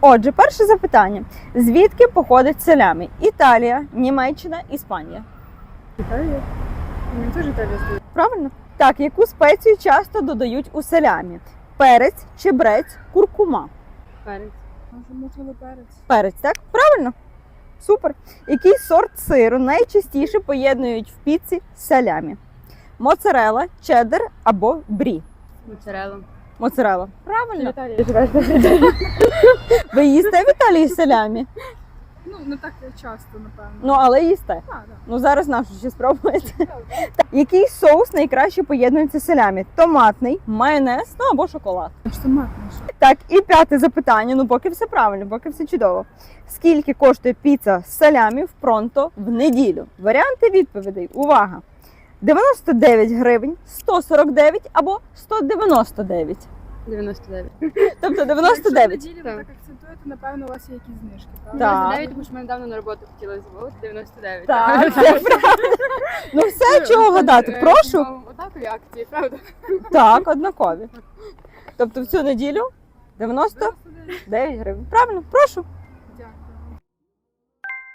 Отже, перше запитання: звідки походить селями? Італія, Німеччина, Іспанія. Італія? Мені теж Італія стоїть. Правильно? Так, яку спецію часто додають у селямі? Перець, чебрець, куркума. Перець. Може, перець. Перець, так? Правильно? Супер. Який сорт сиру найчастіше поєднують в піці з салямі? Моцарела, чеддер або брі. Моцарела. В Правильно. Живеш на Ви їсте в Італії салямі? Ну, не так часто, напевно. Ну, але їсте. А, да. Ну зараз нашу ще спробуєте. Так, Який соус найкраще поєднується з салямі? Томатний, майонез, ну або шоколад. Томатний ще. Так, і п'яте запитання. Ну, поки все правильно, поки все чудово. Скільки коштує піца з салямі в пронто в неділю? Варіанти відповідей. Увага! 99 гривень, 149 або 199. 99. Тобто 99. Якщо неділю ви Так. акцентуєте, напевно, у вас є якісь знижки, правда? Так. 99, тому що ми недавно на роботу хотіли замовити 99. Так, це правда. Ну все, чого гадати? Е, Прошу. ну, Однакові акції, правда? Так, однакові. Тобто в цю неділю 99 гривень. Правильно, прошу.